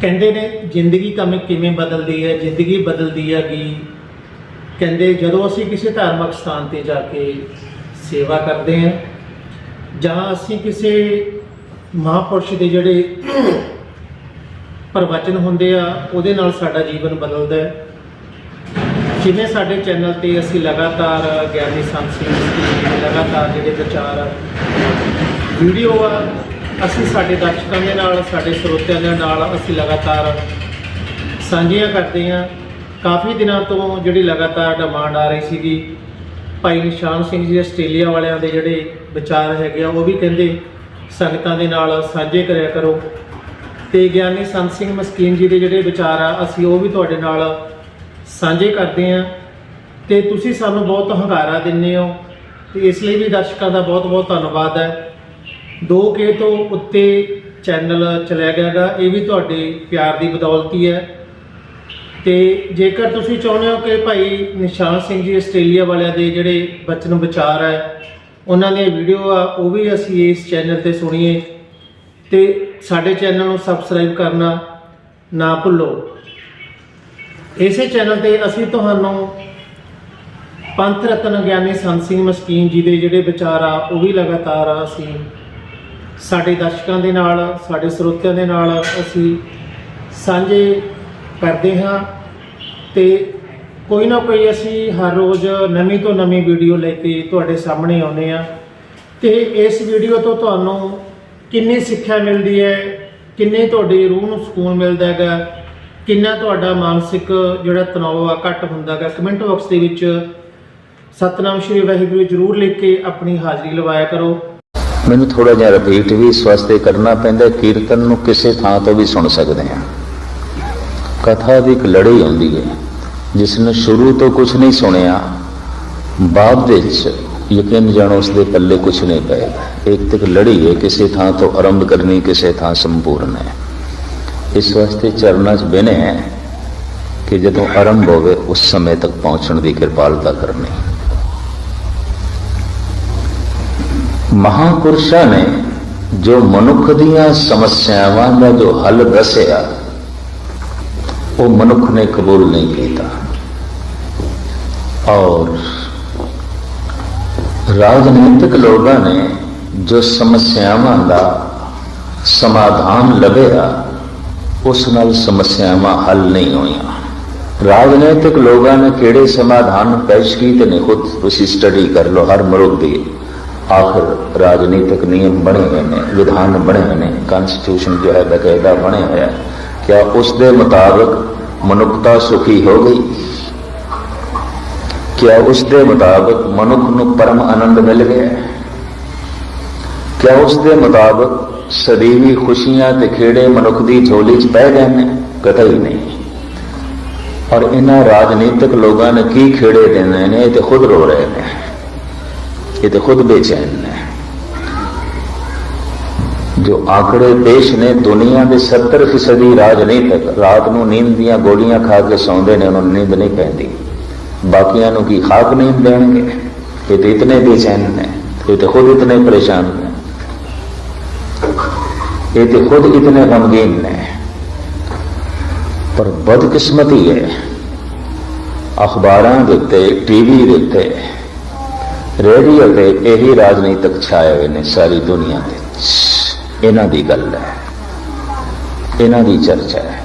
ਕਹਿੰਦੇ ਨੇ, ਜ਼ਿੰਦਗੀ ਕਮੇ ਕਿਵੇਂ ਬਦਲਦੀ ਹੈ? ਜ਼ਿੰਦਗੀ ਬਦਲਦੀ ਹੈ ਕਿ ਕਹਿੰਦੇ, ਜਦੋਂ ਅਸੀਂ ਕਿਸੇ ਧਾਰਮਿਕ ਸਥਾਨ ਤੇ ਜਾ ਕੇ ਸੇਵਾ ਕਰਦੇ ਹਾਂ ਜਾਂ ਅਸੀਂ ਕਿਸੇ ਮਹਾਪੁਰਸ਼ ਦੇ ਜਿਹੜੇ ਪ੍ਰਵਚਨ ਹੁੰਦੇ ਆ, ਉਹਦੇ ਨਾਲ ਸਾਡਾ ਜੀਵਨ ਬਦਲਦਾ ਹੈ। ਜਿਵੇਂ ਸਾਡੇ ਚੈਨਲ ਤੇ ਅਸੀਂ ਲਗਾਤਾਰ ਗਿਆਨੀ ਸੰਤ ਸਿੰਘ ਜੀ ਲਗਾਤਾਰ ਜਿਹੜੇ ਵਿਚਾਰ ਵੀਡੀਓ ਆ ਅਸੀਂ ਸਾਡੇ ਦਰਸ਼ਕਾਂ ਦੇ ਨਾਲ, ਸਾਡੇ ਸਰੋਤਿਆਂ ਦੇ ਨਾਲ ਅਸੀਂ ਲਗਾਤਾਰ ਸਾਂਝੀਆਂ ਕਰਦੇ ਹਾਂ। ਕਾਫੀ ਦਿਨਾਂ ਤੋਂ ਜਿਹੜੀ ਲਗਾਤਾਰ ਡਿਮਾਂਡ ਆ ਰਹੀ ਸੀਗੀ, ਭਾਈ ਨਿਸ਼ਾਨ ਸਿੰਘ ਜੀ ਆਸਟ੍ਰੇਲੀਆ ਵਾਲਿਆਂ ਦੇ ਜਿਹੜੇ ਵਿਚਾਰ ਹੈਗੇ ਆ, ਉਹ ਵੀ ਕਹਿੰਦੇ ਸੰਗਤਾਂ ਦੇ ਨਾਲ ਸਾਂਝੇ ਕਰਿਆ ਕਰੋ। ਤੇ ਗਿਆਨੀ ਸੰਤ ਸਿੰਘ ਮਸਕੀਨ ਜੀ ਦੇ ਜਿਹੜੇ ਵਿਚਾਰ ਆ, ਅਸੀਂ ਉਹ ਵੀ ਤੁਹਾਡੇ ਨਾਲ ਸਾਂਝੇ ਕਰਦੇ ਹਾਂ। ਤੇ ਤੁਸੀਂ ਸਾਨੂੰ ਬਹੁਤ ਹੰਗਾਰਾ ਦਿੰਦੇ ਹੋ। ਤੇ ਇਸ ਲਈ ਵੀ ਦਰਸ਼ਕਾਂ ਦਾ ਬਹੁਤ ਬਹੁਤ ਧੰਨਵਾਦ ਹੈ। 2K ਤੋਂ ਉੱਤੇ ਚੈਨਲ ਚਲਿਆ ਗਿਆਗਾ, ਇਹ ਵੀ ਤੁਹਾਡੇ ਪਿਆਰ ਦੀ ਬਦੌਲਤੀ ਹੈ ਤੇ ਜੇਕਰ ਤੁਸੀਂ ਚਾਹੁੰਦੇ ਹੋ ਕਿ ਭਾਈ ਨਿਸ਼ਾਨ ਸਿੰਘ ਜੀ ਆਸਟ੍ਰੇਲੀਆ ਵਾਲਿਆਂ ਦੇ ਜਿਹੜੇ ਬਚਨ ਵਿਚਾਰ ਹੈ, ਉਹਨਾਂ ਦੀਆਂ ਵੀਡੀਓ ਆ, ਉਹ ਵੀ ਅਸੀਂ ਇਸ ਚੈਨਲ ਤੇ ਸੁਣੀਏ। ਤੇ ਸਾਡੇ ਚੈਨਲ ਨੂੰ ਸਬਸਕ੍ਰਾਈਬ ਕਰਨਾ ਨਾ ਭੁੱਲੋ। ਇਸੇ ਚੈਨਲ ਤੇ ਅਸੀਂ ਤੁਹਾਨੂੰ ਪੰਥ ਰਤਨ ਗਿਆਨੀ ਸੰਤ ਸਿੰਘ ਮਸਕੀਨ ਜੀ ਦੇ ਜਿਹੜੇ ਵਿਚਾਰ ਆ, ਉਹ ਵੀ ਲਗਾਤਾਰ ਅਸੀਂ ਸਾਡੇ ਦਰਸ਼ਕਾਂ ਦੇ ਨਾਲ, ਸਾਡੇ ਸਰੋਤਿਆਂ ਦੇ ਨਾਲ ਅਸੀਂ ਸਾਂਝੇ ਕਰਦੇ ਹਾਂ ਤੇ ਕੋਈ ਨਾ ਕੋਈ ਅਸੀਂ ਹਰ ਰੋਜ਼ ਨਵੀਂ ਤੋਂ ਨਵੀਂ ਵੀਡੀਓ ਲੈ ਕੇ ਤੁਹਾਡੇ ਸਾਹਮਣੇ ਆਉਂਦੇ ਆ ਤੇ ਇਸ ਵੀਡੀਓ ਤੋਂ ਤੁਹਾਨੂੰ ਕਿੰਨੀ ਸਿੱਖਿਆ ਮਿਲਦੀ ਹੈ, ਕਿੰਨੇ ਤੁਹਾਡੀ ਰੂਹ ਨੂੰ ਸਕੂਨ ਮਿਲਦਾ ਹੈਗਾ, ਕਿੰਨਾ ਤੁਹਾਡਾ ਮਾਨਸਿਕ ਜਿਹੜਾ ਤਣਾਅ ਆ ਘੱਟ ਹੁੰਦਾ ਹੈਗਾ, ਕਮੈਂਟ ਬਾਕਸ ਦੇ ਵਿੱਚ ਸਤਨਾਮ ਸ਼੍ਰੀ ਵਾਹਿਗੁਰੂ ਜਰੂਰ ਲਿਖ ਕੇ ਆਪਣੀ ਹਾਜ਼ਰੀ ਲਵਾਇਆ ਕਰੋ। ਮੈਨੂੰ ਥੋੜਾ ਜਿਹਾ ਰਿਪੀਟ ਵੀ ਇਸ ਵਾਸਤੇ ਕਰਨਾ ਪੈਂਦਾ ਕੀਰਤਨ ਨੂੰ ਕਿਸੇ ਥਾਂ ਤੋਂ ਵੀ ਸੁਣ ਸਕਦੇ ਹਾਂ। ਕਥਾ ਦੀ ਇੱਕ ਲੜੀ ਹੁੰਦੀ ਹੈ, ਜਿਸ ਨੇ ਸ਼ੁਰੂ ਤੋਂ ਕੁਝ ਨਹੀਂ ਸੁਣਿਆ, ਬਾਅਦ ਵਿੱਚ ਯਕੀਨ ਜਾਣੋ ਉਸ ਦੇ ਪੱਲੇ ਕੁਝ ਨਹੀਂ ਪਏਗਾ ਇੱਕ ਤੱਕ ਲੜੀ ਹੈ, ਕਿਸੇ ਥਾਂ ਤੋਂ ਆਰੰਭ ਕਰਨੀ, ਕਿਸੇ ਥਾਂ ਸੰਪੂਰਨ ਹੈ। ਇਸ ਵਾਸਤੇ ਚਰਨਾਂ 'ਚ ਬਿਨੇ ਹੈ ਕਿ ਜਦੋਂ ਆਰੰਭ ਹੋਵੇ, ਉਸ ਸਮੇਂ ਤੱਕ ਪਹੁੰਚਣ ਦੀ ਕਿਰਪਾਲਤਾ ਕਰਨੀ। ਮਹਾਪੁਰਸ਼ਾਂ ਨੇ ਜੋ ਮਨੁੱਖ ਦੀਆਂ ਸਮੱਸਿਆਵਾਂ ਦਾ ਜੋ ਹੱਲ ਦੱਸਿਆ ਉਹ ਮਨੁੱਖ ਨੇ ਕਬੂਲ ਨਹੀਂ ਕੀਤਾ ਔਰ ਰਾਜਨੀਤਿਕ ਲੋਕਾਂ ਨੇ ਜੋ ਸਮੱਸਿਆਵਾਂ ਦਾ ਸਮਾਧਾਨ ਲੱਭਿਆ ਉਸ ਨਾਲ ਸਮੱਸਿਆਵਾਂ ਹੱਲ ਨਹੀਂ ਹੋਈਆਂ ਰਾਜਨੀਤਿਕ ਲੋਕਾਂ ਨੇ ਕਿਹੜੇ ਸਮਾਧਾਨ ਪੇਸ਼ ਕੀਤੇ ਨੇ ਖੁਦ ਤੁਸੀਂ ਸਟੱਡੀ ਕਰ ਲਓ ਹਰ ਮਨੁੱਖ ਦੀ ਆਖਰ ਰਾਜਨੀਤਿਕ ਨਿਯਮ ਬਣੇ ਹੋਏ ਨੇ, ਵਿਧਾਨ ਬਣੇ ਹੋਏ ਨੇ ਕਨਸਟੀਟਿਊਸ਼ਨ ਜੋ ਹੈ ਬਕਾਇਦਾ ਬਣਿਆ ਹੋਇਆ ਕਿਆ ਉਸ ਦੇ ਮੁਤਾਬਕ ਮਨੁੱਖਤਾ ਸੁਖੀ ਹੋ ਗਈ? ਕਿਆ ਉਸ ਦੇ ਮੁਤਾਬਕ ਮਨੁੱਖ ਨੂੰ ਪਰਮ ਆਨੰਦ ਮਿਲ ਗਿਆ? ਕਿਆ ਉਸ ਦੇ ਮੁਤਾਬਕ ਸਦੀਵੀ ਖੁਸ਼ੀਆਂ ਤੇ ਖੇੜੇ ਮਨੁੱਖ ਦੀ ਝੋਲੀ 'ਚ ਪੈ ਗਏ ਨੇ? ਕਤਈ ਨਹੀਂ। ਔਰ ਇਹਨਾਂ ਰਾਜਨੀਤਿਕ ਲੋਕਾਂ ਨੇ ਕੀ ਖੇੜੇ ਦੇਣੇ ਨੇ? ਇਹ ਤੇ ਖੁਦ ਰੋ ਰਹੇ ਨੇ। ਇਹ ਤੇ ਖੁਦ ਬੇਚੈਨ ਨੇ। ਜੋ ਆਕੜੇ ਪੇਸ਼ ਨੇ, ਦੁਨੀਆ ਦੇ 70% ਫੀਸਦੀ ਰਾਜਨੀਤਿਕ ਰਾਤ ਨੂੰ ਨੀਂਦ ਦੀਆਂ ਗੋਲੀਆਂ ਖਾ ਕੇ ਸੌਂਦੇ ਨੇ, ਉਹਨਾਂ ਨੂੰ ਨੀਂਦ ਨਹੀਂ ਪੈਂਦੀ। ਬਾਕੀਆਂ ਨੂੰ ਕੀ ਖਾਕ ਨੀਂਦ ਦੇਣਗੇ? ਇਹ ਤੇ ਇਤਨੇ ਬੇਚੈਨ ਨੇ। ਇਹ ਤੇ ਖੁਦ ਇਤਨੇ ਪਰੇਸ਼ਾਨ ਨੇ। ਇਹ ਤੇ ਖੁਦ ਇਤਨੇ ਗਮਗੀਨ ਨੇ। ਪਰ ਬਦਕਿਸਮਤੀ ਹੈ। ਅਖਬਾਰਾਂ ਦੇ ਉੱਤੇ, ਟੀਵੀ ਦੇ ਉੱਤੇ ਰੇਡੀਓ ਤੇ ਇਹੀ ਰਾਜਨੀਤਿਕ ਛਾਏ ਹੋਏ ਨੇ ਸਾਰੀ ਦੁਨੀਆ ਦੇ ਇਹਨਾਂ ਦੀ ਗੱਲ ਹੈ। ਇਹਨਾਂ ਦੀ ਚਰਚਾ ਹੈ।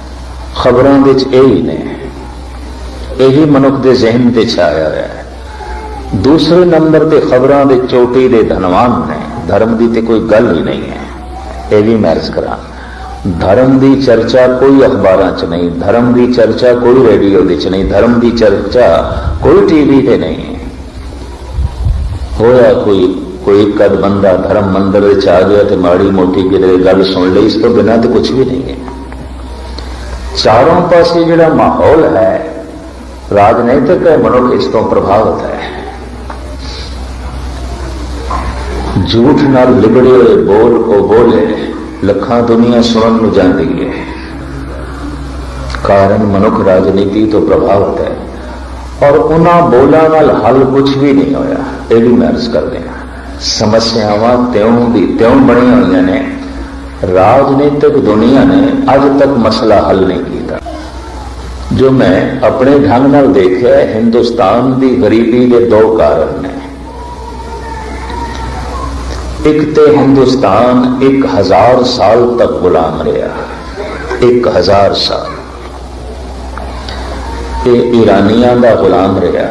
ਖਬਰਾਂ ਵਿੱਚ ਇਹੀ ਨੇ। ਇਹੀ ਮਨੁੱਖ ਦੇ ਜ਼ਿਹਨ ਤੇ ਛਾਇਆ ਹੋਇਆ ਹੈ। ਦੂਸਰੇ ਨੰਬਰ ਤੇ ਖਬਰਾਂ ਦੇ ਚੋਟੀ ਦੇ ਧਨਵਾਨ ਨੇ। ਧਰਮ ਦੀ ਤੇ ਕੋਈ ਗੱਲ ਹੀ ਨਹੀਂ ਹੈ। ਇਹ ਵੀ ਮੈਰਜ ਕਰਾਂ। ਧਰਮ ਦੀ ਚਰਚਾ ਕੋਈ ਅਖਬਾਰਾਂ 'ਚ ਨਹੀਂ। ਧਰਮ ਦੀ ਚਰਚਾ ਕੋਈ ਰੇਡੀਓ ਵਿੱਚ ਨਹੀਂ। ਧਰਮ ਦੀ ਚਰਚਾ ਕੋਈ ਟੀਵੀ ਤੇ ਨਹੀਂ। ਹੋਇਆ ਕੋਈ ਕੋਈ ਕਦ ਬੰਦਾ ਧਰਮ ਮੰਦਰ ਵਿੱਚ ਆ ਗਿਆ ਤੇ ਮਾੜੀ ਮੋਟੀ ਕਿਤੇ ਗੱਲ ਸੁਣ ਲਈ, ਇਸ ਤੋਂ ਬਿਨਾਂ ਤੇ ਕੁਝ ਵੀ ਨਹੀਂ ਹੈ। ਚਾਰੋਂ ਪਾਸੇ ਜਿਹੜਾ ਮਾਹੌਲ ਹੈ, ਰਾਜਨੀਤਿਕ ਹੈ, ਮਨੁੱਖ ਇਸ ਤੋਂ ਪ੍ਰਭਾਵਿਤ ਹੈ। ਝੂਠ ਨਾਲ ਲਿਬੜੇ ਹੋਏ ਬੋਲ, ਉਹ ਬੋਲੇ ਲੱਖਾਂ ਦੁਨੀਆ ਸੁਣਨ ਨੂੰ ਜਾਂਦੀ ਹੈ। ਕਾਰਨ ਮਨੁੱਖ ਰਾਜਨੀਤੀ ਤੋਂ ਪ੍ਰਭਾਵਿਤ ਹੈ। ਔਰ ਉਹਨਾਂ ਬੋਲਾਂ ਨਾਲ ਹੱਲ ਕੁਝ ਵੀ ਨਹੀਂ ਹੋਇਆ। ਇਹ ਵੀ ਮੈਂ ਅਰਜ਼ ਕਰ ਹਾਂ। ਸਮੱਸਿਆਵਾਂ ਤਿਉਂ ਦੀ ਤਿਉਂ ਬਣੀਆਂ ਹੋਈਆਂ ਨੇ। ਰਾਜਨੀਤਿਕ ਦੁਨੀਆ ਨੇ ਅੱਜ ਤੱਕ ਮਸਲਾ ਹੱਲ ਨਹੀਂ ਕੀਤਾ। ਜੋ ਮੈਂ ਆਪਣੇ ਢੰਗ ਨਾਲ ਦੇਖਿਆ, ਹਿੰਦੁਸਤਾਨ ਦੀ ਗਰੀਬੀ ਦੇ ਦੋ ਕਾਰਨ ਨੇ। ਇੱਕ ਤੇ ਹਿੰਦੁਸਤਾਨ 1000 ਸਾਲ ਤੱਕ ਗੁਲਾਮ ਰਿਹਾ। 1000 ਸਾਲ। ਇਹ ਈਰਾਨੀਆਂ ਦਾ ਗੁਲਾਮ ਰਿਹਾ,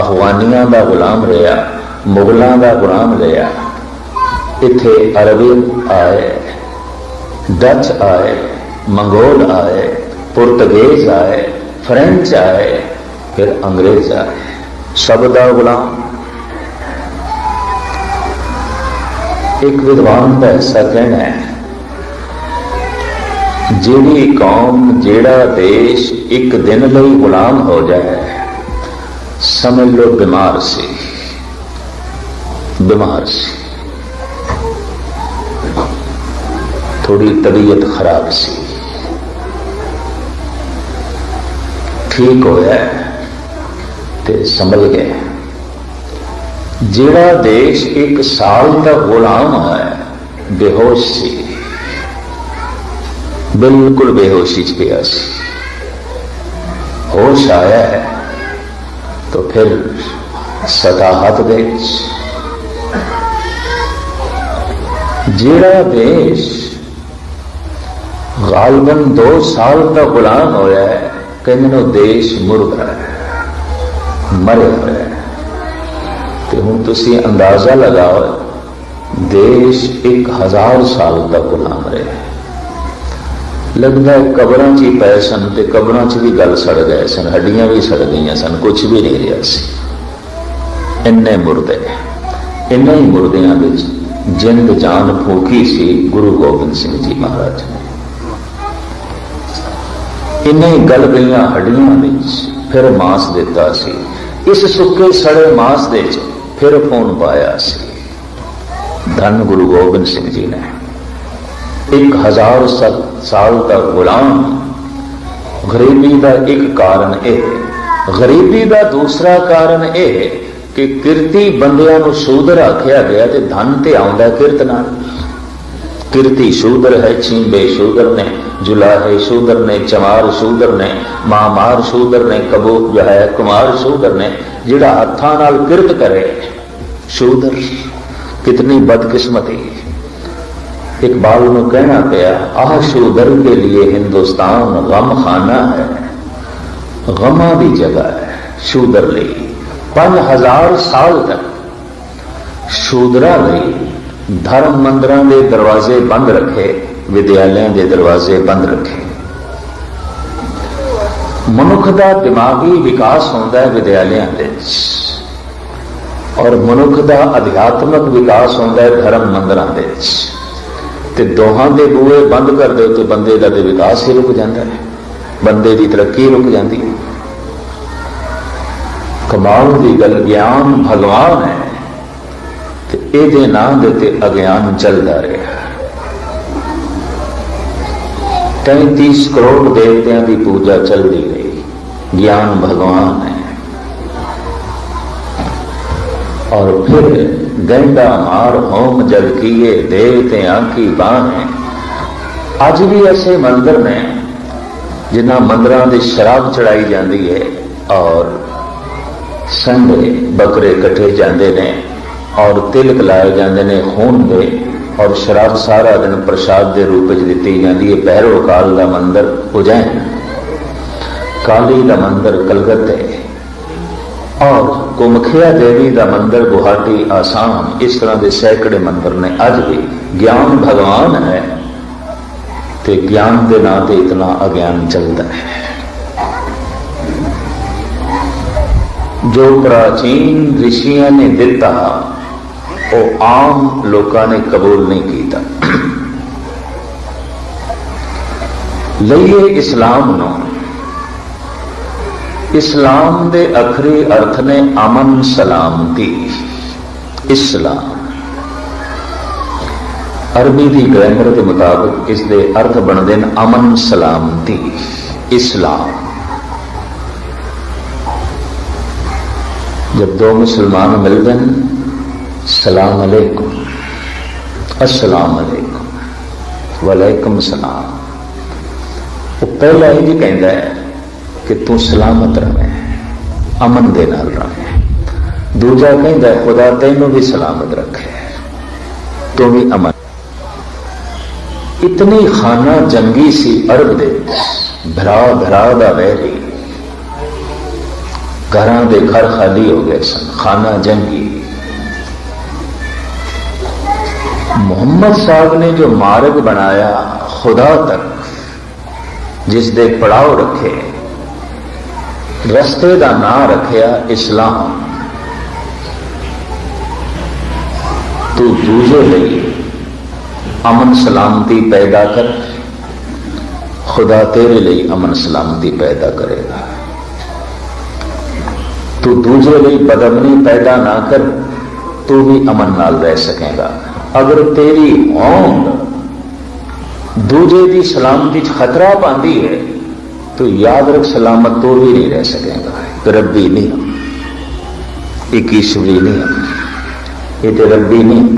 ਅਫਗਾਨੀਆਂ ਦਾ ਗੁਲਾਮ ਰਿਹਾ, ਮੁਗਲਾਂ ਦਾ ਗੁਲਾਮ ਰਿਹਾ। ਇੱਥੇ ਅਰਬੀ ਆਏ, ਡਚ ਆਏ, ਮੰਗੋਲ ਆਏ ਪੁਰਤਗਾਲ ਆਏ, ਫ੍ਰੈਂਚ ਆਏ, ਫਿਰ ਅੰਗਰੇਜ਼ ਆਏ। ਸਭ ਦਾ ਗੁਲਾਮ। ਇੱਕ ਵਿਦਵਾਨ ਦਾ ਐਸਾ ਕਹਿਣਾ ਹੈ ਜਿਹੜੀ ਕੌਮ, ਜਿਹੜਾ ਦੇਸ਼ ਇੱਕ ਦਿਨ ਲਈ ਗੁਲਾਮ ਹੋ ਜਾਏ, ਸਮਝ ਲੋ ਬਿਮਾਰ ਸੀ। ਬਿਮਾਰ ਸੀ। ਥੋੜੀ ਤਬੀਅਤ ਖਰਾਬ ਸੀ। ਠੀਕ ਹੋਇਆ ਤੇ ਸੰਭਲ ਗਿਆ। ਜਿਹੜਾ ਦੇਸ਼ ਇੱਕ ਸਾਲ ਤੱਕ ਗੁਲਾਮ ਹੈ, ਬੇਹੋਸ਼ ਸੀ। ਬਿਲਕੁਲ ਬੇਹੋਸ਼ੀ ਚ ਪਿਆ ਸੀ ਹੋਸ਼ ਆਇਆ ਹੈ तो फिर सताहत देश ਜਿਹੜਾ ਦੇਸ਼ ਗਾਲਬਨ 2 ਸਾਲ ਤੱਕ ਗੁਲਾਮ ਹੋਇਆ ਹੈ ਕਹਿੰਦੇ ਨੇ ਉਹ ਦੇਸ਼ ਮੁਰਦਾ ਹੈ ਮਰਿਆ ਹੋਇਆ ਹੈ ਤੇ ਹੁਣ ਤੁਸੀਂ ਅੰਦਾਜ਼ਾ ਲਗਾਓ ਦੇਸ਼ 1000 ਸਾਲ ਤੱਕ ਗੁਲਾਮ ਰਿਹਾ ਲੱਗਦਾ ਕਬਰਾਂ 'ਚ ਹੀ ਪਏ ਸਨ ਤੇ ਕਬਰਾਂ 'ਚ ਵੀ ਗੱਲ ਸੜ ਗਏ ਸਨ, ਹੱਡੀਆਂ ਵੀ ਸੜ ਗਈਆਂ ਸਨ ਕੁਝ ਵੀ ਨਹੀਂ ਰਿਹਾ ਸੀ। ਇੰਨੇ ਮੁਰਦੇ, ਇੰਨੇ ਹੀ ਮੁਰਦਿਆਂ ਵਿੱਚ ਜਿੰਦ ਜਾਨ ਫੂਕੀ ਸੀ ਗੁਰੂ ਗੋਬਿੰਦ ਸਿੰਘ ਜੀ ਮਹਾਰਾਜ ਨੇ। ਇੰਨੇ ਹੀ ਗਲ ਗਈਆਂ ਹੱਡੀਆਂ ਵਿੱਚ, ਫਿਰ ਮਾਸ ਦਿੱਤਾ ਸੀ। ਇਸ ਸੁੱਕੇ ਸੜੇ ਮਾਸ ਦੇ ਚ ਫਿਰ ਫੋਨ ਪਾਇਆ ਸੀ। ਧੰਨ ਗੁਰੂ ਗੋਬਿੰਦ ਸਿੰਘ ਜੀ ਨੇ। 1007 ਸਾਧ ਦਾ ਗੁਲਾਮ। ਗਰੀਬੀ ਦਾ ਇੱਕ ਕਾਰਨ ਇਹ। ਗਰੀਬੀ ਦਾ ਦੂਸਰਾ ਕਾਰਨ ਇਹ ਕਿ ਕਿਰਤੀ ਬੰਦਿਆਂ ਨੂੰ ਸ਼ੂਦਰ ਆਖਿਆ ਗਿਆ ਤੇ ਧਨ ਤੇ ਆਉਂਦਾ ਕਿਰਤ ਨਾਲ। ਕਿਰਤੀ ਸ਼ੂਦਰ ਹੈ ਛੀਂਬੇ ਸ਼ੂਦਰ ਨੇ, ਜੁਲਾਹੇ ਸ਼ੂਦਰ ਨੇ, ਚਮਾਰ ਸ਼ੂਦਰ ਨੇ, ਮਾਮਾਰ ਸ਼ੂਦਰ ਨੇ, ਕਬੂਤ ਜੋ ਹੈ, ਕੁਮਾਰ ਸ਼ੂਦਰ ਨੇ, ਜਿਹੜਾ ਹੱਥਾਂ ਨਾਲ ਕਿਰਤ ਕਰੇ। ਸ਼ੂਦਰ ਕਿਤਨੀ ਬਦਕਿਸਮਤੀ। इकबाल ने कहना पिया आह शूदर के लिए हिंदुस्तान गम खाना है गमा की जगह है शूदर ਲਈ 5000 ਸਾਲ ਤੱਕ ਸ਼ੂਦਰਾਂ ਲਈ ਧਰਮ ਮੰਦਰਾਂ ਦੇ ਦਰਵਾਜ਼ੇ ਬੰਦ ਰੱਖੇ ਵਿਦਿਆਲਿਆਂ ਦੇ ਦਰਵਾਜ਼ੇ ਬੰਦ ਰੱਖੇ ਮਨੁੱਖ ਦਾ ਦਿਮਾਗੀ ਵਿਕਾਸ ਹੁੰਦਾ ਹੈ ਵਿਦਿਆਲਿਆਂ ਦੇ ਵਿੱਚ ਔਰ ਮਨੁੱਖ ਦਾ ਅਧਿਆਤਮਕ ਵਿਕਾਸ ਹੁੰਦਾ ਹੈ ਧਰਮ ਮੰਦਰਾਂ ਦੇ ਵਿੱਚ ਤੇ ਦੋਹਾਂ ਦੇ ਬੂਹੇ ਬੰਦ ਕਰ ਦਿਓ ਤੇ ਬੰਦੇ ਦਾ ਤੇ ਵਿਕਾਸ ਹੀ ਰੁਕ ਜਾਂਦਾ ਹੈ। ਬੰਦੇ ਦੀ ਤਰੱਕੀ ਰੁਕ ਜਾਂਦੀ ਹੈ। ਕਮਾਉਣ ਦੀ ਗੱਲ ਗਿਆਨ ਭਗਵਾਨ ਹੈ ਤੇ ਇਹਦੇ ਨਾਂ ਦੇ ਤੇ ਅਗਿਆਨ ਚੱਲਦਾ ਰਿਹਾ 33 ਕਰੋੜ ਦੇਵਤਿਆਂ ਦੀ ਪੂਜਾ ਚੱਲਦੀ ਰਹੀ। ਗਿਆਨ ਭਗਵਾਨ ਹੈ। और फिर गंडा मार होम जल किए देवते आंकी बाहें ਅੱਜ ਵੀ ਐਸੇ ਮੰਦਰ ਨੇ ਜਿਨ੍ਹਾਂ ਮੰਦਰਾਂ ਦੇ ਸ਼ਰਾਬ ਚੜਾਈ ਜਾਂਦੀ ਹੈ ਔਰ ਸੰਡੇ ਬੱਕਰੇ ਇਕੱਠੇ ਜਾਂਦੇ ਨੇ ਔਰ ਤਿਲਕ ਲਾਏ ਜਾਂਦੇ ਨੇ ਖੂਨ ਦੇ ਔਰ ਸ਼ਰਾਬ ਸਾਰਾ ਦਿਨ ਪ੍ਰਸ਼ਾਦ ਦੇ ਰੂਪ ਵਿੱਚ ਦਿੱਤੀ ਜਾਂਦੀ ਹੈ ਭੈਰੋ ਕਾਲ ਦਾ ਮੰਦਰ ਉਜੈਨ ਕਾਲੀ ਦਾ ਮੰਦਰ ਕਲਕੱਤੇ ਔਰ ਕੁਮਖਿਆ ਦੇਵੀ ਦਾ ਮੰਦਰ ਗੁਹਾਟੀ ਆਸਾਮ, ਇਸ ਤਰ੍ਹਾਂ ਦੇ ਸੈਂਕੜੇ ਮੰਦਰ ਨੇ। ਅੱਜ ਵੀ ਗਿਆਨ ਭਗਵਾਨ ਹੈ ਤੇ ਗਿਆਨ ਦੇ ਨਾਂ ਤੇ ਇਤਨਾ ਅਗਿਆਨ ਚੱਲਦਾ ਹੈ। ਜੋ ਪ੍ਰਾਚੀਨ ਰਿਸ਼ੀਆਂ ਨੇ ਦਿੱਤਾ, ਉਹ ਆਮ ਲੋਕਾਂ ਨੇ ਕਬੂਲ ਨਹੀਂ ਕੀਤਾ। ਲਈਏ ਇਸਲਾਮ ਨੂੰ। ਇਸਲਾਮ ਦੇ ਅਖਰੀ ਅਰਥ ਨੇ ਅਮਨ ਸਲਾਮਤੀ ਇਸਲਾਮ ਅਰਬੀ ਦੀ ਗ੍ਰਾਮਰ ਦੇ ਮੁਤਾਬਕ ਇਸ ਦੇ ਅਰਥ ਬਣਦੇ ਨੇ ਅਮਨ ਸਲਾਮਤੀ ਇਸਲਾਮ ਜਦ ਦੋ ਮੁਸਲਮਾਨ ਮਿਲਦੇ ਨੇ ਸਲਾਮ ਅਲੈਕੁਮ ਅਸਲਾਮ ਅਲੈਕੁਮ ਵਾਲੇਕਮ ਸਲਾਮ ਉਹ ਪਹਿਲਾ ਇਹ ਜੀ ਕਹਿੰਦਾ ਹੈ ਕਿ ਤੂੰ ਸਲਾਮਤ ਰਹੇ ਅਮਨ ਦੇ ਨਾਲ ਰਹੇ ਦੂਜਾ ਕਹਿੰਦਾ, ਖੁਦਾ ਤੈਨੂੰ ਵੀ ਸਲਾਮਤ ਰੱਖੇ। ਤੂੰ ਵੀ ਅਮਨ। ਇਤਨੀ ਖਾਨਾ ਜੰਗੀ ਸੀ ਅਰਬ ਦੇ ਭਰਾ ਭਰਾ ਦਾ ਵੈਰੀ ਘਰਾਂ ਦੇ ਘਰ ਖਾਲੀ ਹੋ ਗਏ ਸਨ, ਖਾਨਾ ਜੰਗੀ। ਮੁਹੰਮਦ ਸਾਹਿਬ ਨੇ ਜੋ ਮਾਰਗ ਬਣਾਇਆ, ਖੁਦਾ ਤੱਕ, ਜਿਸ ਦੇ ਪੜਾਅ ਰੱਖੇ ਰਸਤੇ ਦਾ ਨਾਂ ਰੱਖਿਆ ਇਸਲਾਮ। ਤੂੰ ਦੂਜੇ ਲਈ ਅਮਨ ਸਲਾਮਤੀ ਪੈਦਾ ਕਰ। ਖੁਦਾ ਤੇਰੇ ਲਈ ਅਮਨ ਸਲਾਮਤੀ ਪੈਦਾ ਕਰੇਗਾ। ਤੂੰ ਦੂਜੇ ਲਈ ਬਦਮਨੀ ਪੈਦਾ ਨਾ ਕਰ, ਤੂੰ ਵੀ ਅਮਨ ਨਾਲ ਰਹਿ ਸਕੇਗਾ। ਅਗਰ ਤੇਰੀ ਹੋਂਦ ਦੂਜੇ ਦੀ ਸਲਾਮਤੀ 'ਚ ਖਤਰਾ ਪਾਉਂਦੀ ਹੈ तो تو یاد رکھ سلامت تو بھی نہیں رہ سکے گا۔ تو ربی نہیں۔ ہم اکیسویں نہیں۔ یہ تو ربی نہیں۔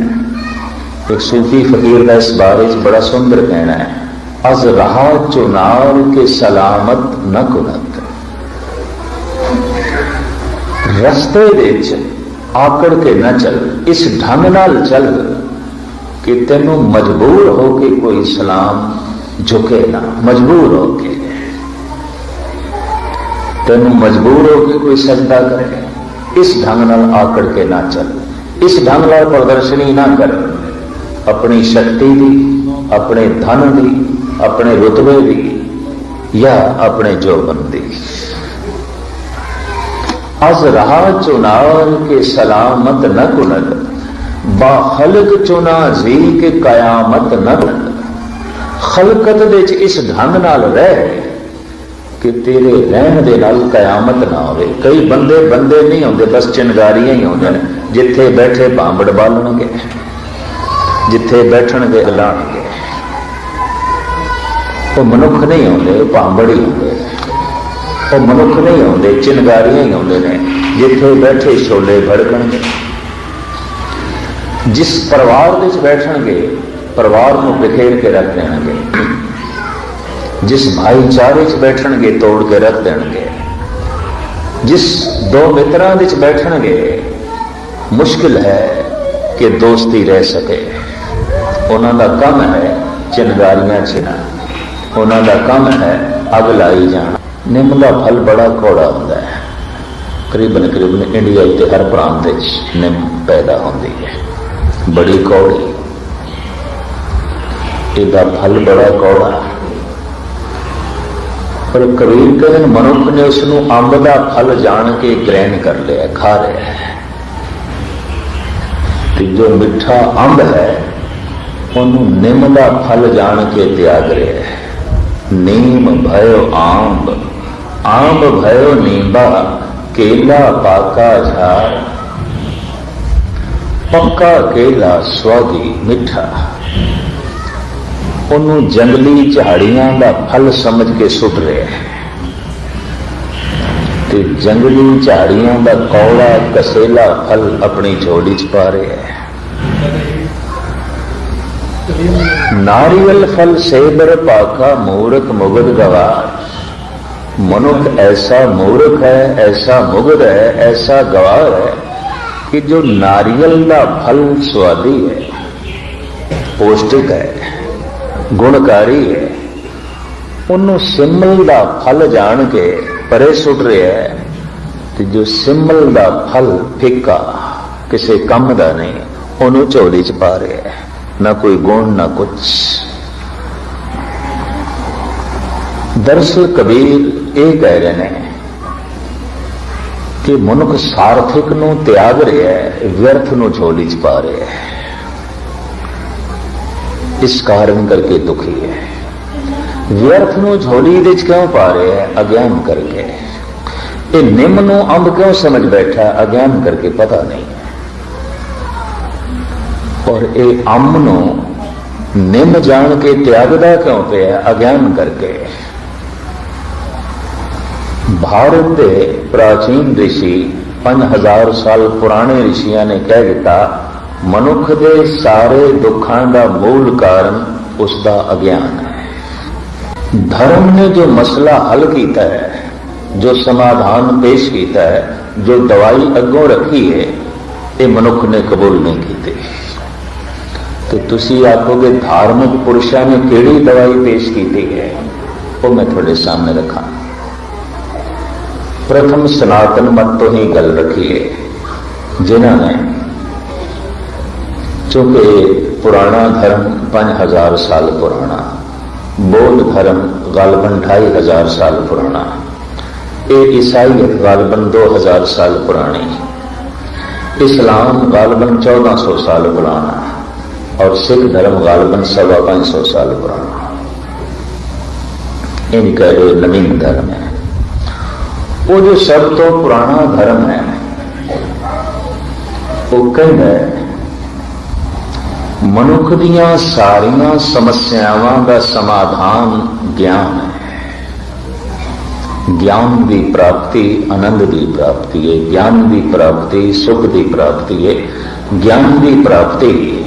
ایک صوفی فقیر کا اس بارے بڑا سندر کہنا ہے۔ از رہا چنار کے سلامت نہ کنت۔ رستے دیچ آکڑ کے نہ چل۔ اس ڈھنگ نال چل کہ تینوں مجبور ہو کے کوئی سلام جھکے نہ۔ مجبور ہو کے۔ ਤੈਨੂੰ ਮਜਬੂਰ ਹੋ ਕੇ ਕੋਈ ਸਜਦਾ ਕਰੇ। ਇਸ ਢੰਗ ਨਾਲ ਆਕੜ ਕੇ ਨਾ ਚੱਲ। ਇਸ ਢੰਗ ਨਾਲ ਪ੍ਰਦਰਸ਼ਨੀ ਨਾ ਕਰ। ਆਪਣੀ ਸ਼ਕਤੀ ਦੀ, ਆਪਣੇ ਧਨ ਦੀ, ਆਪਣੇ ਰੁਤਬੇ ਦੀ ਜਾਂ ਆਪਣੇ ਜੋਬਨ ਦੀ। ਅਜ਼ ਰਹਾ ਚੁਨਾਰ ਕੇ ਸਲਾਮਤ ਨ ਕੁਨਦ ਬਾ ਖਲਕ ਚੁਨਾ ਜੀ ਕੇ ਕਿਆਮਤ ਨ ਕੁਨਦ ਖਲਕਤ ਦੇ ਵਿੱਚ ਇਸ ਢੰਗ ਨਾਲ ਰਹਿ। ਕਿ ਤੇਰੇ ਰਹਿਣ ਦੇ ਨਾਲ ਕਿਆਮਤ ਨਾ ਹੋਵੇ। ਕਈ ਬੰਦੇ ਬੰਦੇ ਨਹੀਂ ਹੁੰਦੇ ਬਸ ਚਿੰਗਾਰੀਆਂ ਹੀ ਹੁੰਦੇ ਨੇ। ਜਿੱਥੇ ਬੈਠੇ ਭਾਂਬੜ ਬਾਲਣਗੇ, ਜਿੱਥੇ ਬੈਠਣਗੇ ਲਾਣਗੇ ਉਹ ਮਨੁੱਖ ਨਹੀਂ ਹੁੰਦੇ ਉਹ ਭਾਂਬੜ ਹੀ ਹੁੰਦੇ ਉਹ ਮਨੁੱਖ ਨਹੀਂ ਹੁੰਦੇ ਚਿੰਗਾਰੀਆਂ ਹੀ ਹੁੰਦੇ ਨੇ। ਜਿੱਥੇ ਬੈਠੇ ਛੋਲੇ ਭੜਕਣਗੇ। ਜਿਸ ਪਰਿਵਾਰ ਵਿੱਚ ਬੈਠਣਗੇ, ਪਰਿਵਾਰ ਨੂੰ ਬਿਖੇਰ ਕੇ ਰੱਖ ਦੇਣਗੇ। ਜਿਸ ਭਾਈਚਾਰੇ 'ਚ ਬੈਠਣਗੇ ਤੋੜ ਕੇ ਰੱਖ ਦੇਣਗੇ। ਜਿਸ ਦੋ ਮਿੱਤਰਾਂ ਵਿੱਚ ਬੈਠਣਗੇ, ਮੁਸ਼ਕਿਲ ਹੈ ਕਿ ਦੋਸਤੀ ਰਹਿ ਸਕੇ। ਉਹਨਾਂ ਦਾ ਕੰਮ ਹੈ ਚਿੰਗਾਰੀਆਂ ਛਿਣਾ। ਉਹਨਾਂ ਦਾ ਕੰਮ ਹੈ ਅਗ ਲਾਈ ਜਾਣਾ। ਨਿੰਮ ਦਾ ਫਲ ਬੜਾ ਕੌੜਾ ਹੁੰਦਾ ਹੈ। ਕਰੀਬਨ ਕਰੀਬਨ ਇੰਡੀਆ ਉੱਤੇ ਹਰ ਪ੍ਰਾਂਤ ਵਿੱਚ ਨਿੰਮ ਪੈਦਾ ਹੁੰਦੀ ਹੈ। ਬੜੀ ਕੌੜੀ। ਇਹਦਾ ਫਲ ਬੜਾ ਕੌੜਾ। ਪਰ ਕਬੀਰ ਕਹਿੰਦੇ ਮਨੁੱਖ ਨੇ ਉਸ ਨੂੰ ਅੰਬ ਦਾ ਫਲ ਜਾਣ ਕੇ ਗ੍ਰਹਿਣ ਕਰ ਲਿਆ, ਖਾ ਰਿਹਾ ਹੈ। ਤੇ ਜੋ ਮਿੱਠਾ ਅੰਬ ਹੈ, ਉਹਨੂੰ ਨਿੰਮ ਦਾ ਫਲ ਜਾਣ ਕੇ ਤਿਆਗ ਰਿਹਾ ਹੈ। ਨੀਮ ਭਇਓ ਆਂਬ ਆਂਬ ਭਇਓ ਨੀਂਬਾ, ਕੇਲਾ ਪਾਕਾ ਝਾਰ ਪੱਕਾ ਕੇਲਾ ਸਵਾਦੀ ਮਿੱਠਾ। ਉਹਨੂੰ ਜੰਗਲੀ ਝਾੜੀਆਂ ਦਾ ਫਲ ਸਮਝ ਕੇ ਸੁੱਟ ਰਿਹਾ ਹੈ। ਤੇ ਜੰਗਲੀ ਝਾੜੀਆਂ ਦਾ ਕੌੜਾ ਕਸੇਲਾ ਫਲ ਆਪਣੀ ਝੋਲੀ 'ਚ ਪਾ ਰਿਹਾ ਹੈ। ਨਾਰੀਅਲ ਫਲ ਸੇਬਰ ਪਾਕਾ ਮੂਰਖ ਮੁਗਦ ਗਵਾਰ। ਮਨੁੱਖ ਐਸਾ ਮੂਰਖ ਹੈ, ਐਸਾ ਮੁਗਦ ਹੈ, ਐਸਾ ਗਵਾਰ ਹੈ ਕਿ ਜੋ ਨਾਰੀਅਲ ਦਾ ਫਲ ਸਵਾਦੀ ਹੈ, ਪੌਸ਼ਟਿਕ ਹੈ। ਗੁਣਕਾਰੀ ਹੈ। ਉਹਨੂੰ ਸਿਮਲ ਦਾ ਫਲ ਜਾਣ ਕੇ ਪਰੇ ਸੁੱਟ ਰਿਹਾ ਹੈ ਤੇ ਜੋ ਸਿਮਲ ਦਾ ਫਲ ਫਿੱਕਾ ਕਿਸੇ ਕੰਮ ਦਾ ਨਹੀਂ, ਉਹਨੂੰ ਝੋਲੀ ਚ ਪਾ ਰਿਹਾ ਹੈ। ਨਾ ਕੋਈ ਗੁਣ, ਨਾ ਕੁਛ। ਦਰਸਲ ਕਬੀਰ ਇਹ ਕਹਿ ਰਹੇ ਨੇ ਕਿ ਮਨੁੱਖ ਸਾਰਥਿਕ ਨੂੰ ਤਿਆਗ ਰਿਹਾ ਹੈ, ਵਿਅਰਥ ਨੂੰ ਝੋਲੀ ਚ ਪਾ ਰਿਹਾ ਹੈ। ਇਸ ਕਾਰਨ ਕਰਕੇ ਦੁਖੀ ਹੈ। ਵਿਅਰਥ ਨੂੰ ਝੋਲੀ ਵਿੱਚ ਕਿਉਂ ਪਾ ਰਿਹਾ ਹੈ? ਅਗਿਆਨ ਕਰਕੇ। ਇਹ ਨਿੰਮ ਨੂੰ ਅੰਬ ਕਿਉਂ ਸਮਝ ਬੈਠਾ ਅਗਿਆਨ ਕਰਕੇ ਪਤਾ ਨਹੀਂ ਔਰ ਇਹ ਅੰਬ ਨੂੰ ਨਿੰਮ ਜਾਣ ਕੇ ਤਿਆਗਦਾ ਕਿਉਂ ਪਿਆ ਅਗਿਆਨ ਕਰਕੇ। ਭਾਰਤ ਦੇ ਪ੍ਰਾਚੀਨ ઋષਿ 5000 ਸਾਲ ਪੁਰਾਣੇ ઋષਿਆਂ ਨੇ ਕਹਿ ਦਿੱਤਾ ਮਨੁੱਖ ਦੇ ਸਾਰੇ ਦੁੱਖਾਂ ਦਾ ਮੂਲ ਕਾਰਨ ਉਸ ਦਾ ਅਗਿਆਨ ਹੈ। ਧਰਮ ਨੇ ਜੋ ਮਸਲਾ ਹੱਲ ਕੀਤਾ ਹੈ, ਜੋ ਸਮਾਧਾਨ ਪੇਸ਼ ਕੀਤਾ ਹੈ, ਜੋ ਦਵਾਈ ਅੱਗੋਂ ਰੱਖੀ ਹੈ, ਇਹ ਮਨੁੱਖ ਨੇ ਕਬੂਲ ਨਹੀਂ ਕੀਤੀ। ਤੇ ਤੁਸੀਂ ਆਖੋਗੇ, ਧਾਰਮਿਕ ਪੁਰਸ਼ਾਂ ਨੇ ਕਿਹੜੀ ਦਵਾਈ ਪੇਸ਼ ਕੀਤੀ ਹੈ? ਉਹ ਮੈਂ ਤੁਹਾਡੇ ਸਾਹਮਣੇ ਰੱਖਾਂ। ਪ੍ਰਥਮ ਸਨਾਤਨ ਮਤ ਤੋਂ ਹੀ ਗੱਲ ਰੱਖੀ ਹੈ ਜਿਨ੍ਹਾਂ ਨੇ چونکہ پرانا دھرم پانچ ہزار سال پرانا، بودھ دھرم غالباً ڈھائی ہزار سال پرانا یہ عیسائی غالباً دو ہزار سال پرانی، اسلام غالباً چودہ سو سال پرانا اور سکھ دھرم غالباً سوا پانچ سو سال پرانا۔ ان کا جو نوین دھرم ہے۔ وہ جو سب تو پرانا دھرم ہے، وہ کہیں ہے ਮਨੁੱਖ ਦੀਆਂ ਸਾਰੀਆਂ ਸਮੱਸਿਆਵਾਂ ਦਾ ਸਮਾਧਾਨ ਗਿਆਨ ਹੈ। ਗਿਆਨ ਦੀ ਪ੍ਰਾਪਤੀ, ਆਨੰਦ ਦੀ ਪ੍ਰਾਪਤੀ ਹੈ, ਗਿਆਨ ਦੀ ਪ੍ਰਾਪਤੀ, ਸੁਖ ਦੀ ਪ੍ਰਾਪਤੀ ਹੈ। ਗਿਆਨ ਦੀ ਪ੍ਰਾਪਤੀ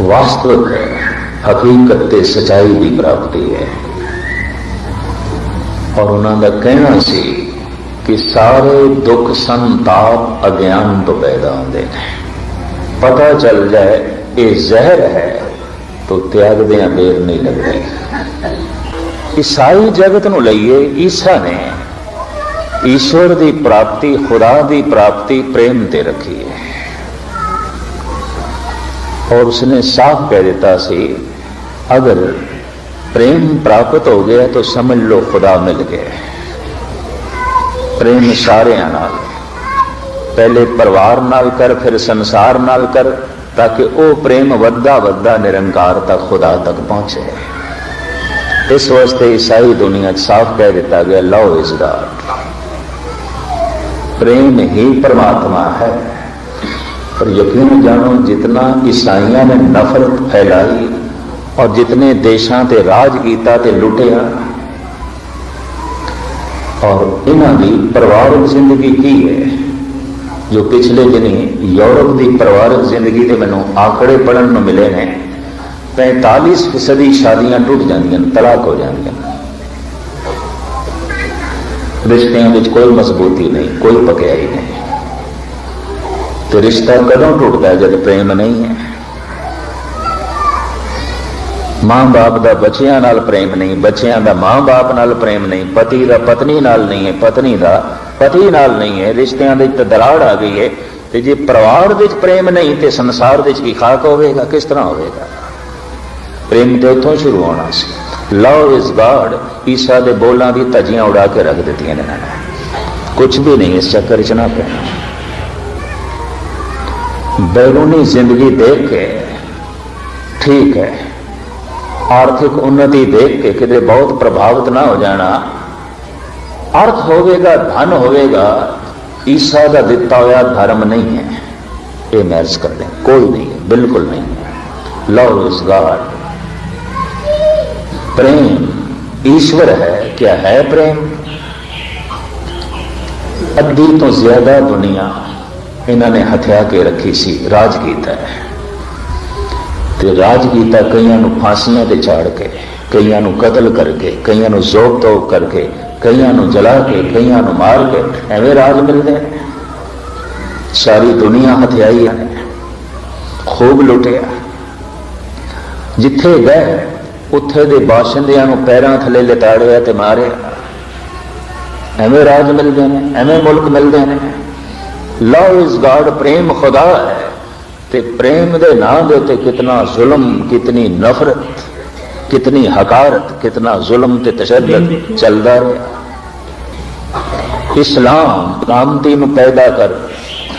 ਵਾਸਤਵਿਕ ਹਕੀਕਤ ਤੇ ਸਚਾਈ ਦੀ ਪ੍ਰਾਪਤੀ ਹੈ। ਔਰ ਉਹਨਾਂ ਦਾ ਕਹਿਣਾ ਸੀ ਕਿ ਸਾਰੇ ਦੁੱਖ ਸੰਤਾਪ ਅਗਿਆਨ ਤੋਂ ਪੈਦਾ ਹੁੰਦੇ ਨੇ। پتہ چل جائے یہ زہر ہے، تو تیاگ دیا دیر نہیں لگ رہی عیسائی جگت نو لئیے عیسا نے۔ ایشور دی پراپتی، خدا دی پراپتی پریم تے رکھی ہے۔ اور اس نے صاف کہہ دیتا سی، اگر پریم پراپت ہو گیا تو سمجھ لو خدا مل گیا۔ پریم سارے نال नाल पहले परिवार नाल कर फिर संसार नाल कर ताकि वो प्रेम वद्दा वद्दा निरंकार तक खुदा तक पहुंचे इस वास्ते ईसाई दुनिया च साफ कह दिता गया लव इज गॉड प्रेम ही परमात्मा है पर यकीन जानो जितना ईसाइयों ने नफरत फैलाई और जितने देशों ते राज किया ते लुटिया और इन्हों की परिवारक जिंदगी की है ਜੋ ਪਿਛਲੇ ਦਿਨੀ ਯੂਰਪ ਦੀ ਪਰਿਵਾਰਕ ਜ਼ਿੰਦਗੀ ਦੇ ਮੈਨੂੰ ਆંકੜੇ ਪੜਨ ਨੂੰ ਮਿਲੇ ਨੇ 45% ਸ਼ਾਦੀਆਂ ਟੁੱਟ ਜਾਂਦੀਆਂ ਨੇ ਤਲਾਕ ਹੋ ਜਾਂਦੀਆਂ। ਨੇ ਰਿਸ਼ਤਿਆਂ ਵਿੱਚ ਕੋਈ ਮਜ਼ਬੂਤੀ ਨਹੀਂ, ਕੋਈ ਪਕਿਆਈ ਨਹੀਂ। ਤੇ ਰਿਸ਼ਤਾ ਕਦੋਂ ਟੁੱਟਦਾ ਜਦ ਪ੍ਰੇਮ ਨਹੀਂ ਹੈ? ਮਾਂ-ਬਾਪ ਦਾ ਬੱਚਿਆਂ ਨਾਲ ਪ੍ਰੇਮ ਨਹੀਂ, ਬੱਚਿਆਂ ਦਾ ਮਾਂ-ਬਾਪ ਨਾਲ ਪ੍ਰੇਮ ਨਹੀਂ, ਪਤੀ ਦਾ ਪਤਨੀ ਨਾਲ ਨਹੀਂ ਹੈ ਪਤਨੀ ਦਾ ਪਤੀ ਨਾਲ ਨਹੀਂ ਹੈ, ਰਿਸ਼ਤਿਆਂ ਦੇ ਵਿੱਚ ਦਰਾੜ ਆ ਗਈ ਹੈ। ਤੇ ਜੇ ਪਰਿਵਾਰ ਵਿੱਚ ਪ੍ਰੇਮ ਨਹੀਂ, ਤੇ ਸੰਸਾਰ ਵਿੱਚ ਕੀ ਖਾਕ ਹੋਵੇਗਾ? ਕਿਸ ਤਰ੍ਹਾਂ ਹੋਵੇਗਾ? ਪ੍ਰੇਮ ਤੇ ਉਥੋਂ ਸ਼ੁਰੂ ਹੋਣਾ ਸੀ। ਲਵ ਇਜ਼ ਗਾਡ ਈਸਾ ਦੇ ਬੋਲਾਂ ਦੀ ਤਜੀਆਂ ਉਡਾ ਕੇ ਰੱਖ ਦਿੱਤੀਆਂ ਨੇ ਨਾ। ਕੁਝ ਵੀ ਨਹੀਂ, ਇਸ ਚੱਕਰ 'ਚ ਨਾ ਪੈਣਾ। ਬੈਰੂਨੀ ਜ਼ਿੰਦਗੀ ਦੇਖ ਕੇ, ਠੀਕ ਹੈ। ਆਰਥਿਕ ਉન્નਤੀ ਦੇਖ ਕੇ ਕਿਤੇ ਬਹੁਤ ਪ੍ਰਭਾਵਿਤ ਨਾ ਹੋ ਜਾਣਾ। अर्थ होवेगा धन होवेगा ईसा का दिता हुआ धर्म नहीं है ये मैरिज कर दें कोई नहीं है बिल्कुल नहीं है लव इज गॉड प्रेम ईश्वर है क्या है प्रेम अद्धी तो ज्यादा दुनिया ਇਹਨਾਂ ਨੇ ਹਥਿਆ ਕੇ ਰੱਖੀ ਸੀ ਰਾਜ ਕੀਤਾ ਹੈ ਤੇ ਰਾਜ ਕੀਤਾ ਕਈਆਂ ਨੂੰ ਫਾਂਸੀਆਂ ਤੇ ਚਾੜ ਕੇ ਕਈਆਂ ਨੂੰ ਕਤਲ ਕਰਕੇ ਕਈਆਂ ਨੂੰ ਜ਼ੋਬ ਤੋਬ ਕਰਕੇ ਕਈਆਂ ਨੂੰ ਜਲਾ ਕੇ, ਕਈਆਂ ਨੂੰ ਮਾਰ ਕੇ, ਐਵੇਂ ਰਾਜ ਮਿਲਦੇ ਸਾਰੀ ਦੁਨੀਆ ਹਥਿਆਈ ਹੈ ਖੂਬ ਲੁੱਟਿਆ। ਜਿੱਥੇ ਗਏ, ਉੱਥੇ ਦੇ ਬਾਸ਼ਿੰਦਿਆਂ ਨੂੰ ਪੈਰਾਂ ਥੱਲੇ ਲਟਾੜਿਆ ਤੇ ਮਾਰਿਆ। ਐਵੇਂ ਰਾਜ ਮਿਲਦੇ ਨੇ, ਐਵੇਂ ਮੁਲਕ ਮਿਲਦੇ ਨੇ। ਲਵ ਇਜ਼ ਗਾਡ ਪ੍ਰੇਮ ਖੁਦਾ ਹੈ ਤੇ ਪ੍ਰੇਮ ਦੇ ਨਾਂ ਦੇ ਉੱਤੇ ਕਿਤਨਾ ਜ਼ੁਲਮ, ਕਿਤਨੀ ਨਫ਼ਰਤ। ਕਿਤਨੀ ਹਕਾਰਤ ਕਿਤਨਾ ਜ਼ੁਲਮ ਤੇ ਤਸ਼ੱਦਦ ਚੱਲਦਾ ਰਿਹਾ ਇਸਲਾਮ ਕ੍ਰਾਂਤੀ ਨੂੰ ਪੈਦਾ ਕਰ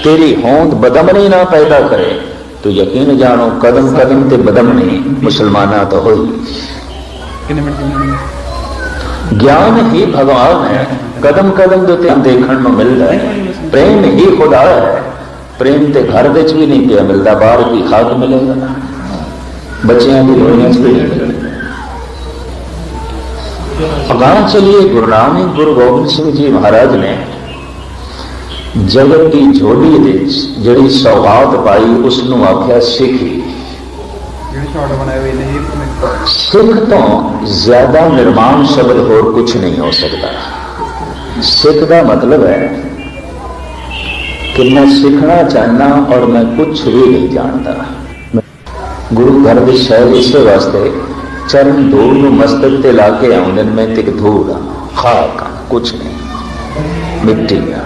ਤੇਰੀ ਹੋਂਦ ਬਦਮਨੀ ਨਾ ਪੈਦਾ ਕਰੇ ਤੋ ਯਕੀਨ ਜਾਣੋ ਕਦਮ ਕਦਮ ਤੇ ਬਦਮਨੀ ਮੁਸਲਮਾਨਾਂ ਤੋਂ ਹੋਈ ਕਿੰਨੇ ਮਿੰਟ ਗਿਆਨ ਹੀ ਭਗਵਾਨ ਹੈ ਕਦਮ ਕਦਮ ਦੇ ਉੱਤੇ ਦੇਖਣ ਨੂੰ ਮਿਲਦਾ ਹੈ ਪ੍ਰੇਮ ਹੀ ਖੁਦਾ ਹੈ ਪ੍ਰੇਮ ਤੇ ਘਰ ਵਿੱਚ ਵੀ ਨਹੀਂ ਪਿਆ ਮਿਲਦਾ ਬਾਹਰ ਕੀ ਖਾਕ ਮਿਲੇਗਾ ਬੱਚਿਆਂ ਦੀ ਲੋਈਆਂ ਚ ਵੀ ਅਗਾਹ ਚਲਿए ਗੁਰੂ ਨਾਨਕ ਗੁਰੂ ਗੋਬਿੰਦ ਸਿੰਘ ਜੀ ਮਹਾਰਾਜ ਨੇ ਜਗਤ ਦੀ ਝੋਲੀ ਦੇ ਜਿਹੜੀ ਸੌਗਾਤ ਪਾਈ ਉਸ ਨੂੰ ਆਖਿਆ ਸਿੱਖੀ। ਸਿੱਖ ਤੋਂ ਜ਼ਿਆਦਾ ਨਿਰਮਾਣ ਸ਼ਬਦ ਹੋਰ ਕੁਝ ਨਹੀਂ ਹੋ ਸਕਦਾ। ਸਿੱਖ ਦਾ ਮਤਲਬ ਹੈ ਕਿ ਮੈਂ ਸਿੱਖਣਾ ਚਾਹਨਾ ਔਰ ਮੈਂ ਕੁਝ ਵੀ ਨਹੀਂ ਜਾਣਦਾ। ਗੁਰੂ ਘਰ ਦੇ ਸ਼ਹਿਰ ਇਸੇ ਵਾਸਤੇ ਚਰਨ ਧੂੜ ਨੂੰ ਮਸਤਕ ਤੇ ਲਾ ਕੇ ਆਉਂਦੇ ਨੇ, ਮੈਂ ਤੇ ਧੂੜ ਆ। ਖਾਕ ਆ ਨਹੀਂ। ਮਿੱਟੀ ਆ।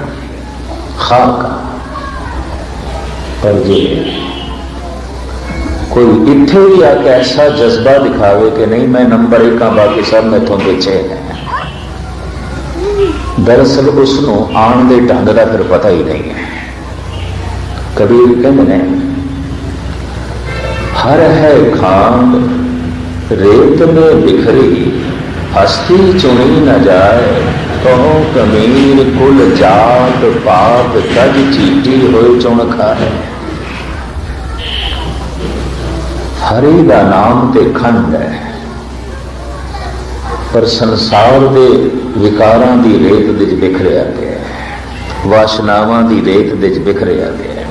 ਖਾਕ ਪਰ ਜੇ ਕੋਈ ਇੱਥੇ ਵੀ ਆ ਕੇ ਐਸਾ ਜਜ਼ਬਾ ਦਿਖਾਵੇ ਕਿ ਨਹੀਂ, ਮੈਂ ਨੰਬਰ ਇੱਕ ਆ, ਬਾਕੀ ਸਭ ਮੈਥੋਂ ਪਿੱਛੇ ਹੈ ਦਰਅਸਲ ਉਸ ਨੂੰ ਆਉਣ ਦੇ ਢੰਗ ਦਾ ਫਿਰ ਪਤਾ ਹੀ ਨਹੀਂ ਹੈ। ਕਬੀਰ ਕਹਿੰਦੇ ਨੇ, ਹਰ ਹੈ ਖਾਂਡ ਰੇਤ ਮੇ ਬਿਖਰੀ, ਹਸਤੀ ਚੁਣੀ न ਜਾਏ, ਕਹੋ ਕਮੀਰ ਕੁਲ ਜਾਤ ਪਾਤ ਤਜ ਚੀਟੀ ਹੋਏ ਚੁਣ ਖਾਏ ਹਰੀ ਦਾ ਨਾਮ ਤੇ ਖੰਡ ਹੈ, ਪਰ ਸੰਸਾਰ ਦੇ ਵਿਕਾਰਾਂ ਦੀ ਰੇਤ ਵਿੱਚ ਬਿਖਰਿਆ ਗਿਆ ਵਾਸ਼ਨਾਵਾਂ ਦੀ ਰੇਤ ਵਿੱਚ ਬਿਖਰਿਆ ਪਿਆ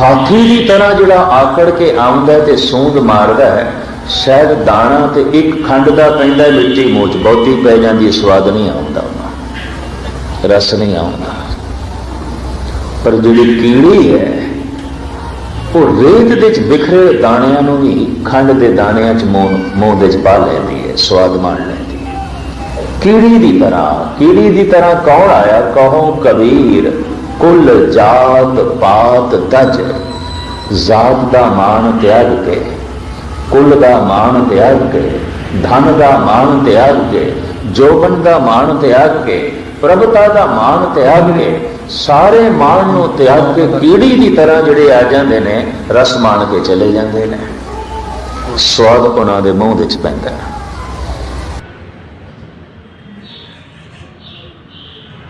ਹਾਥੀ ਦੀ ਤਰ੍ਹਾਂ ਜਿਹੜਾ ਆਕੜ ਕੇ ਆਉਂਦਾ ਤੇ ਸੂੰਦ ਮਾਰਦਾ ਹੈ ਸ਼ਾਇਦ ਦਾਣਾ ਤੇ ਇੱਕ ਖੰਡ ਦਾ ਪੈਂਦਾ ਹੈ ਮਿੱਟੀ ਮੋਚ ਬਹੁਤੀ ਪੈ ਜਾਂਦੀ ਹੈ, ਸਵਾਦ ਨਹੀਂ ਆਉਂਦਾ ਰਸ ਨਹੀਂ ਆਉਂਦਾ। ਪਰ ਜਿਹੜੀ ਕੀੜੀ ਹੈ ਉਹ ਰੇਤ ਦੇ ਵਿੱਚ ਬਿਖਰੇ ਦਾਣਿਆਂ ਨੂੰ ਵੀ ਖੰਡ ਦੇ ਦਾਣਿਆਂ 'ਚ ਮੂੰਹ ਮੂੰਹ ਦੇ 'ਚ ਪਾ ਲੈਂਦੀ ਹੈ ਸਵਾਦ ਮਾਣ ਲੈਂਦੀ ਹੈ। ਕੀੜੀ ਦੀ ਤਰ੍ਹਾਂ ਕੀੜੀ ਦੀ ਤਰ੍ਹਾਂ ਕੌਣ ਆਇਆ? ਕਹੋ ਕਬੀਰ। ਕੁੱਲ ਜਾਤ ਪਾਤ ਤਜ ਜਾਤ ਦਾ ਮਾਣ ਤਿਆਗ ਕੇ, ਕੁੱਲ ਦਾ ਮਾਣ ਤਿਆਗ ਕੇ, ਧਨ ਦਾ ਮਾਣ ਤਿਆਗ ਕੇ, ਜੋਬਨ ਦਾ ਮਾਣ ਤਿਆਗ ਕੇ, ਪ੍ਰਭਤਾ ਦਾ ਮਾਣ ਤਿਆਗ ਕੇ, ਸਾਰੇ ਮਾਣ ਨੂੰ ਤਿਆਗ ਕੇ ਕੀੜੀ ਦੀ ਤਰ੍ਹਾਂ ਜਿਹੜੇ ਆ ਜਾਂਦੇ ਨੇ, ਰਸ ਮਾਣ ਕੇ ਚਲੇ ਜਾਂਦੇ ਨੇ। ਸਵਾਦ ਉਹਨਾਂ ਦੇ ਮੂੰਹ ਵਿੱਚ ਪੈਂਦਾ ਹੈ।